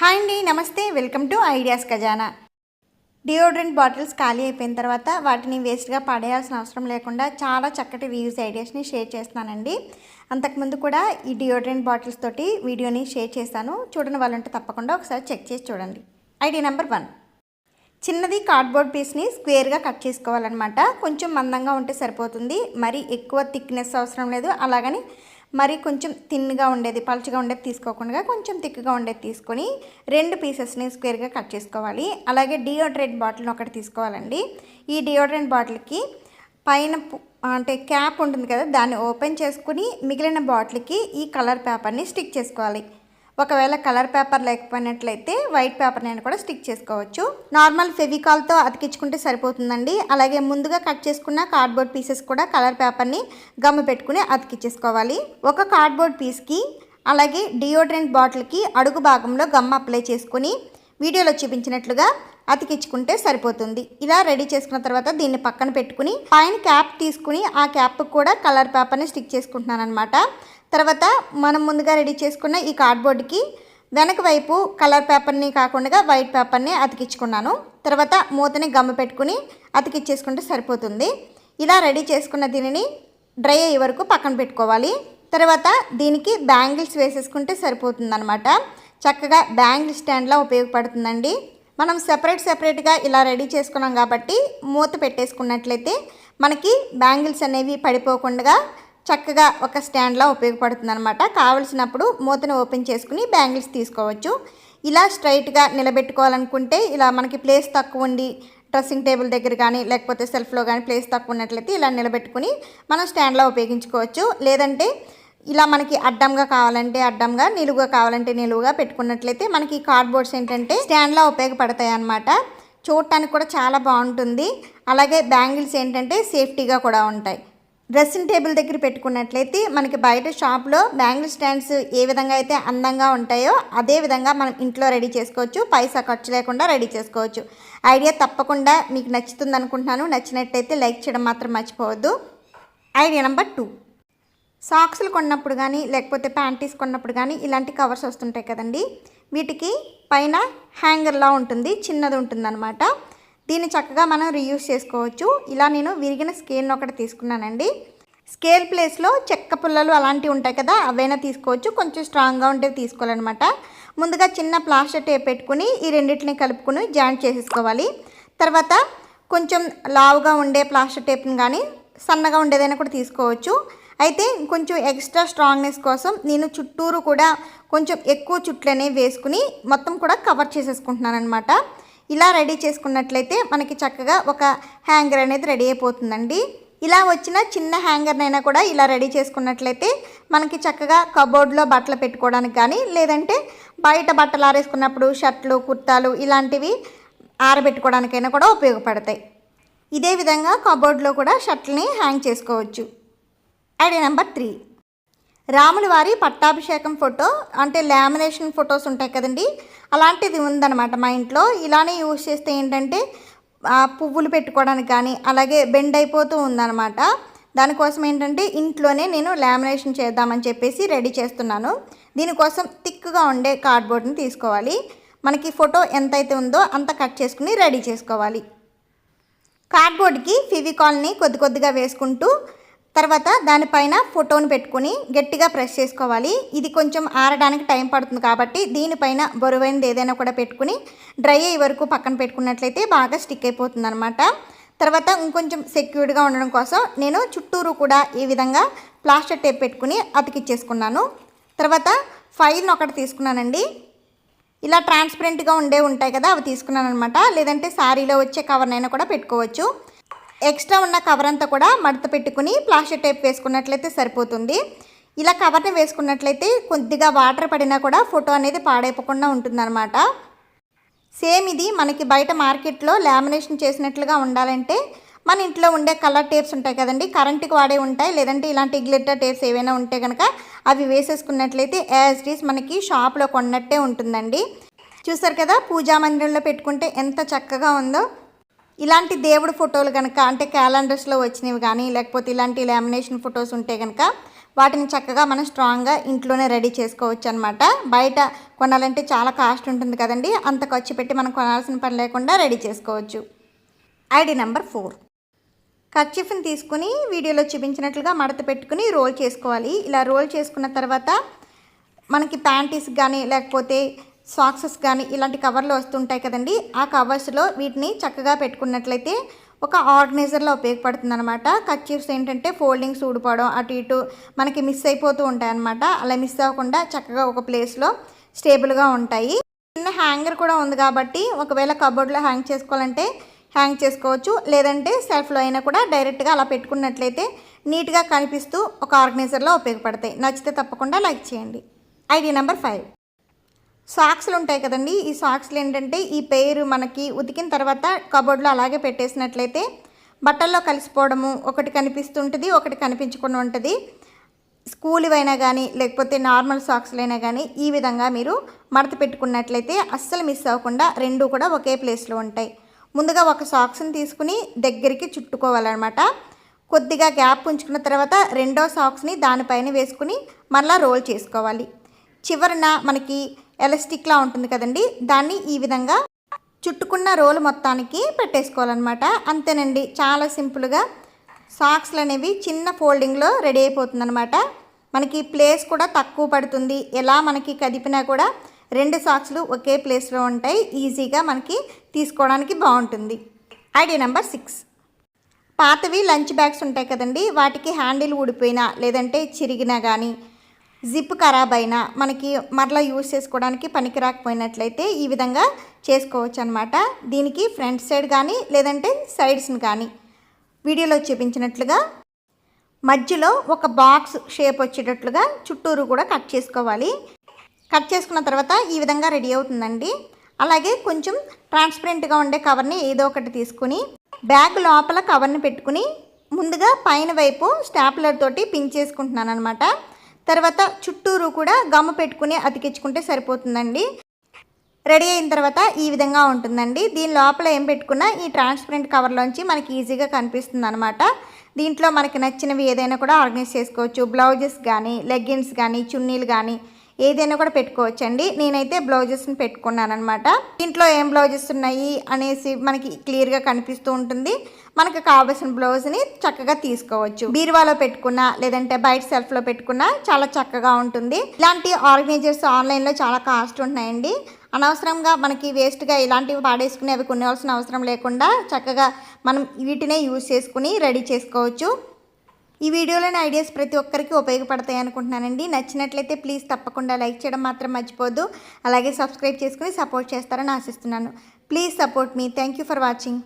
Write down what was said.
Hi అండి నమస్తే. Welcome to ideas Khajana. Deodorant bottles ఖాళీ అయిపోయిన తర్వాత వాటిని వేస్ట్గా పడేయాల్సిన అవసరం లేకుండా చాలా చక్కటి రీయూజ్ ఐడియాస్ని షేర్ చేస్తున్నానండి. అంతకుముందు కూడా ఈ డియోడ్రెంట్ బాటిల్స్ తోటి వీడియోని షేర్ చేశాను. చూడని వాళ్ళంటే తప్పకుండా ఒకసారి చెక్ చేసి చూడండి. Idea number one. చిన్నది కార్డ్బోర్డ్ పీస్ని స్క్వేర్గా కట్ చేసుకోవాలన్నమాట. కొంచెం మందంగా ఉంటే సరిపోతుంది. మరి ఎక్కువ థిక్నెస్ అవసరం లేదు. అలాగని మరి కొంచెం థిన్గా ఉండేది పలుచగా ఉండేది తీసుకోకుండా కొంచెం థిక్గా ఉండేది తీసుకొని రెండు పీసెస్ని స్క్వేర్గా కట్ చేసుకోవాలి. అలాగే డియోడ్రెంట్ బాటిల్ని ఒకటి తీసుకోవాలండి. ఈ డియోడ్రెంట్ బాటిల్కి పైన అంటే క్యాప్ ఉంటుంది కదా దాన్ని ఓపెన్ చేసుకుని మిగిలిన బాటిల్కి ఈ కలర్ పేపర్ని స్టిక్ చేసుకోవాలి. ఒకవేళ కలర్ పేపర్ లేకపోయినట్లయితే వైట్ పేపర్ నేను కూడా స్టిక్ చేసుకోవచ్చు. నార్మల్ ఫెవికాల్తో అతికించుకుంటే సరిపోతుందండి. అలాగే ముందుగా కట్ చేసుకున్న కార్డ్బోర్డ్ పీసెస్ కూడా కలర్ పేపర్ని గమ్ము పెట్టుకుని అతికించేసుకోవాలి. ఒక కార్డ్బోర్డ్ పీస్కి అలాగే డియోడ్రెంట్ బాటిల్కి అడుగు భాగంలో గమ్ అప్లై చేసుకుని వీడియోలో చూపించినట్లుగా అతికించుకుంటే సరిపోతుంది. ఇలా రెడీ చేసుకున్న తర్వాత దీన్ని పక్కన పెట్టుకుని పైన క్యాప్ తీసుకుని ఆ క్యాప్ కూడా కలర్ పేపర్ని స్టిక్ చేసుకుంటున్నాను అనమాట తర్వాత మనం ముందుగా రెడీ చేసుకున్న ఈ కార్డ్బోర్డ్కి వెనక వైపు కలర్ పేపర్ని కాకుండా వైట్ పేపర్ని అతికించుకున్నాను. తర్వాత మూతని గమ్మ పెట్టుకుని అతికిచ్చేసుకుంటే సరిపోతుంది. ఇలా రెడీ చేసుకున్న దీనిని డ్రై అయ్యే వరకు పక్కన పెట్టుకోవాలి. తర్వాత దీనికి బ్యాంగిల్స్ వేసేసుకుంటే సరిపోతుందనమాట చక్కగా బ్యాంగిల్ స్టాండ్లా ఉపయోగపడుతుందండి. మనం సెపరేట్ సెపరేట్గా ఇలా రెడీ చేసుకున్నాం కాబట్టి మూత పెట్టేసుకున్నట్లయితే మనకి బ్యాంగిల్స్ అనేవి పడిపోకుండా చక్కగా ఒక స్టాండ్లా ఉపయోగపడుతుంది అనమాట కావలసినప్పుడు మూతను ఓపెన్ చేసుకుని బ్యాంగిల్స్ తీసుకోవచ్చు. ఇలా స్ట్రైట్గా నిలబెట్టుకోవాలనుకుంటే ఇలా మనకి ప్లేస్ తక్కువ ఉండి డ్రెస్సింగ్ టేబుల్ దగ్గర కానీ లేకపోతే సెల్ఫ్లో కానీ ప్లేస్ తక్కువ ఉన్నట్లయితే ఇలా నిలబెట్టుకుని మనం స్టాండ్లో ఉపయోగించుకోవచ్చు. లేదంటే ఇలా మనకి అడ్డంగా కావాలంటే అడ్డంగా నిలువుగా కావాలంటే నిలువుగా పెట్టుకున్నట్లయితే మనకి ఈ కార్డ్బోర్డ్స్ ఏంటంటే స్టాండ్లా ఉపయోగపడతాయి అన్నమాట చూడటానికి కూడా చాలా బాగుంటుంది. అలాగే బ్యాంగిల్స్ ఏంటంటే సేఫ్టీగా కూడా ఉంటాయి. డ్రెస్సింగ్ టేబుల్ దగ్గర పెట్టుకున్నట్లయితే మనకి బయట షాప్లో బ్యాంగిల్ స్టాండ్స్ ఏ విధంగా అయితే అందంగా ఉంటాయో అదే విధంగా మనం ఇంట్లో రెడీ చేసుకోవచ్చు. పైసా ఖర్చు లేకుండా రెడీ చేసుకోవచ్చు. ఐడియా తప్పకుండా మీకు నచ్చుతుంది అనుకుంటున్నాను నచ్చినట్టయితే లైక్ చేయడం మాత్రం మర్చిపోవద్దు. ఐడియా నెంబర్ టూ సాక్స్లు కొన్నప్పుడు కానీ లేకపోతే ప్యాంటీస్ కొన్నప్పుడు కానీ ఇలాంటి కవర్స్ వస్తుంటాయి కదండి. వీటికి పైన హ్యాంగర్లా ఉంటుంది చిన్నది ఉంటుందన్నమాట. దీన్ని చక్కగా మనం రీయూస్ చేసుకోవచ్చు. ఇలా నేను విరిగిన స్కేల్ని ఒకటి తీసుకున్నానండి. స్కేల్ ప్లేస్లో చెక్క పుల్లలు అలాంటివి ఉంటాయి కదా అవైనా తీసుకోవచ్చు. కొంచెం స్ట్రాంగ్గా ఉంటే తీసుకోవాలన్నమాట. ముందుగా చిన్న ప్లాస్టర్ టేప్ పెట్టుకుని ఈ రెండింటిని కలుపుకుని జాయింట్ చేసేసుకోవాలి. తర్వాత కొంచెం లావుగా ఉండే ప్లాస్టర్ టేప్ని కానీ సన్నగా ఉండేదైనా కూడా తీసుకోవచ్చు. అయితే కొంచెం ఎక్స్ట్రా స్ట్రాంగ్నెస్ కోసం నేను చుట్టూరు కూడా కొంచెం ఎక్కువ చుట్లనే వేసుకుని మొత్తం కూడా కవర్ చేసేసుకుంటున్నాను అనమాట ఇలా రెడీ చేసుకున్నట్లయితే మనకి చక్కగా ఒక హ్యాంగర్ అనేది రెడీ అయిపోతుందండి. ఇలా వచ్చిన చిన్న హ్యాంగర్నైనా కూడా ఇలా రెడీ చేసుకున్నట్లయితే మనకి చక్కగా కబోర్డ్లో బట్టలు పెట్టుకోవడానికి కానీ లేదంటే బయట బట్టలు ఆరేసుకున్నప్పుడు షర్ట్లు కుర్తాలు ఇలాంటివి ఆరబెట్టుకోవడానికైనా కూడా ఉపయోగపడతాయి. ఇదే విధంగా కబోర్డ్లో కూడా షర్ట్లని హ్యాంగ్ చేసుకోవచ్చు. And number three. రాముల వారి పట్టాభిషేకం ఫోటో అంటే లామినేషన్ ఫొటోస్ ఉంటాయి కదండి. అలాంటిది ఉందన్నమాట మా ఇంట్లో. ఇలానే యూజ్ చేస్తే ఏంటంటే పువ్వులు పెట్టుకోవడానికి కానీ అలాగే బెండ్ అయిపోతూ ఉందన్నమాట. దానికోసం ఏంటంటే ఇంట్లోనే నేను లామినేషన్ చేద్దామని చెప్పేసి రెడీ చేస్తున్నాను. దీనికోసం థిక్గా ఉండే కార్డ్బోర్డ్ని తీసుకోవాలి. మనకి ఫోటో ఎంతైతే ఉందో అంత కట్ చేసుకుని రెడీ చేసుకోవాలి. కార్డ్బోర్డ్కి ఫివికాల్ని కొద్ది కొద్దిగా వేసుకుంటూ తర్వాత దానిపైన ఫోటోని పెట్టుకుని గట్టిగా ప్రెస్ చేసుకోవాలి. ఇది కొంచెం ఆరడానికి టైం పడుతుంది కాబట్టి దీనిపైన బరువైనది ఏదైనా కూడా పెట్టుకుని డ్రై అయ్యే వరకు పక్కన పెట్టుకున్నట్లయితే బాగా స్టిక్ అయిపోతుంది అనమాట తర్వాత ఇంకొంచెం సెక్యూర్డ్గా ఉండడం కోసం నేను చుట్టూరు కూడా ఈ విధంగా ప్లాస్టర్ టేప్ పెట్టుకుని అతికిచ్చేసుకున్నాను. తర్వాత ఫైల్ని ఒకటి తీసుకున్నానండి. ఇలా ట్రాన్స్పరెంట్గా ఉండే ఉంటాయి కదా అవి తీసుకున్నాను అనమాట లేదంటే శారీలో వచ్చే కవర్నైనా కూడా పెట్టుకోవచ్చు. ఎక్స్ట్రా ఉన్న కవర్ అంతా కూడా మడత పెట్టుకుని ప్లాస్టిక్ టైప్ వేసుకున్నట్లయితే సరిపోతుంది. ఇలా కవర్ని వేసుకున్నట్లయితే కొద్దిగా వాటర్ పడినా కూడా ఫోటో అనేది పాడైపోకుండా ఉంటుందన్నమాట. సేమ్ ఇది మనకి బయట మార్కెట్లో లామినేషన్ చేసినట్లుగా ఉండాలంటే మన ఇంట్లో ఉండే కలర్ టేప్స్ ఉంటాయి కదండి కరెంటుకి వాడే ఉంటాయి లేదంటే ఇలాంటి గ్లిట్టర్ టేప్స్ ఏవైనా ఉంటే కనుక అవి వేసేసుకున్నట్లయితే యాజ్ డీస్ మనకి షాప్లో కొన్నట్టే ఉంటుందండి. చూసారు కదా పూజా మందిరంలో పెట్టుకుంటే ఎంత చక్కగా ఉందో. ఇలాంటి దేవుడు ఫోటోలు కనుక అంటే క్యాలెండర్స్లో వచ్చినవి కానీ లేకపోతే ఇలాంటి లామినేషన్ ఫొటోస్ ఉంటే కనుక వాటిని చక్కగా మనం స్ట్రాంగ్గా ఇంట్లోనే రెడీ చేసుకోవచ్చు అనమాట బయట కొనాలంటే చాలా కాస్ట్ ఉంటుంది కదండి. అంత ఖర్చు పెట్టి మనం కొనాల్సిన పని లేకుండా రెడీ చేసుకోవచ్చు. ID number four. కర్చీఫ్ని తీసుకుని వీడియోలో చూపించినట్లుగా మడత పెట్టుకుని రోల్ చేసుకోవాలి. ఇలా రోల్ చేసుకున్న తర్వాత మనకి ప్యాంటీస్ కానీ లేకపోతే సాక్సెస్ కానీ ఇలాంటి కవర్లు వస్తుంటాయి కదండి. ఆ కవర్స్లో వీటిని చక్కగా పెట్టుకున్నట్లయితే ఒక ఆర్గనైజర్లో ఉపయోగపడుతుంది అనమాట కర్చీఫ్స్ ఏంటంటే ఫోల్డింగ్స్ ఊడిపోవడం అటు ఇటు మనకి మిస్ అయిపోతూ ఉంటాయి అనమాట అలా మిస్ అవ్వకుండా చక్కగా ఒక ప్లేస్లో స్టేబుల్గా ఉంటాయి. చిన్న హ్యాంగర్ కూడా ఉంది కాబట్టి ఒకవేళ కబోర్డ్లో హ్యాంగ్ చేసుకోవాలంటే హ్యాంగ్ చేసుకోవచ్చు. లేదంటే సెల్ఫ్లో అయినా కూడా డైరెక్ట్గా అలా పెట్టుకున్నట్లయితే నీట్గా కనిపిస్తూ ఒక ఆర్గనైజర్లో ఉపయోగపడతాయి. నచ్చితే తప్పకుండా లైక్ చేయండి. Idea number five. సాక్స్లు ఉంటాయి కదండి. ఈ సాక్స్లు ఏంటంటే ఈ పేరు మనకి ఉతికిన తర్వాత కబోర్డ్లో అలాగే పెట్టేసినట్లయితే బట్టల్లో కలిసిపోవడము ఒకటి కనిపిస్తుంటుంది ఒకటి కనిపించకుండా ఉంటుంది. స్కూల్ అయినా కానీ లేకపోతే నార్మల్ సాక్స్లు అయినా కానీ ఈ విధంగా మీరు మడత పెట్టుకున్నట్లయితే అస్సలు మిస్ అవ్వకుండా రెండు కూడా ఒకే ప్లేస్లో ఉంటాయి. ముందుగా ఒక సాక్స్ని తీసుకుని దగ్గరికి చుట్టుకోవాలన్నమాట. కొద్దిగా గ్యాప్ ఉంచుకున్న తర్వాత రెండో సాక్స్ని దానిపైన వేసుకుని మళ్ళీ రోల్ చేసుకోవాలి. చివరన మనకి ఎలాస్టిక్లా ఉంటుంది కదండి దాన్ని ఈ విధంగా చుట్టుకున్న రోల్ మొత్తానికి పెట్టేసుకోవాలన్నమాట. అంతేనండి చాలా సింపుల్గా సాక్స్లు అనేవి చిన్న ఫోల్డింగ్లో రెడీ అయిపోతుందన్నమాట. మనకి ప్లేస్ కూడా తక్కువ పడుతుంది. ఎలా మనకి కదిపినా కూడా రెండు సాక్స్లు ఒకే ప్లేస్లో ఉంటాయి. ఈజీగా మనకి తీసుకోవడానికి బాగుంటుంది. Idea number six. పాతవి లంచ్ బ్యాగ్స్ ఉంటాయి కదండి వాటికి హ్యాండిల్ ఊడిపోయినా లేదంటే చిరిగినా కానీ జిప్ ఖరాబ్ అయినా మనకి మరలా యూజ్ చేసుకోవడానికి పనికి రాకపోయినట్లయితే ఈ విధంగా చేసుకోవచ్చు అనమాట దీనికి ఫ్రంట్ సైడ్ కానీ లేదంటే సైడ్స్ని కానీ వీడియోలో చూపించినట్లుగా మధ్యలో ఒక బాక్స్ షేప్ వచ్చేటట్లుగా చుట్టూరు కూడా కట్ చేసుకోవాలి. కట్ చేసుకున్న తర్వాత ఈ విధంగా రెడీ అవుతుందండి. అలాగే కొంచెం ట్రాన్స్పరెంట్గా ఉండే కవర్ని ఏదో ఒకటి తీసుకుని బ్యాగ్ లోపల కవర్ని పెట్టుకుని ముందుగా పైన వైపు స్టాప్లర్ తోటి పిన్ చేసుకుంటున్నాను అనమాట తర్వాత చుట్టూరు కూడా గమ్ము పెట్టుకుని అతికించుకుంటే సరిపోతుందండి. రెడీ అయిన తర్వాత ఈ విధంగా ఉంటుందండి. దీని లోపల ఏం పెట్టుకున్నా ఈ ట్రాన్స్పరెంట్ కవర్లోంచి మనకి ఈజీగా కనిపిస్తుంది అనమాట దీంట్లో మనకి నచ్చినవి ఏదైనా కూడా ఆర్గనైజ్ చేసుకోవచ్చు. బ్లౌజెస్ కానీ లెగ్గిన్స్ కానీ చున్నీలు కానీ ఏదైనా కూడా పెట్టుకోవచ్చండి. నేనైతే బ్లౌజెస్ని పెట్టుకున్నాను అనమాట దీంట్లో ఏం బ్లౌజెస్ ఉన్నాయి అనేసి మనకి క్లియర్గా కనిపిస్తూ ఉంటుంది. మనకు కావలసిన బ్లౌజ్ని చక్కగా తీసుకోవచ్చు. బీరువాలో పెట్టుకున్నా లేదంటే బయట సెల్ఫ్లో పెట్టుకున్నా చాలా చక్కగా ఉంటుంది. ఇలాంటి ఆర్గనైజర్స్ ఆన్లైన్లో చాలా కాస్ట్ ఉంటున్నాయండి. అనవసరంగా మనకి వేస్ట్గా ఇలాంటివి పాడేసుకుని అవి కొనవలసిన అవసరం లేకుండా చక్కగా మనం వీటినే యూజ్ చేసుకుని రెడీ చేసుకోవచ్చు. ఈ వీడియోలోని ఐడియాస్ ప్రతి ఒక్కరికి ఉపయోగపడతాయి అనుకుంటున్నానండి. నచ్చినట్లయితే ప్లీజ్ తప్పకుండా లైక్ చేయడం మాత్రం మర్చిపోద్దు అలాగే సబ్స్క్రైబ్ చేసుకుని సపోర్ట్ చేస్తారని ఆశిస్తున్నాను. Please support me. Thank you for watching.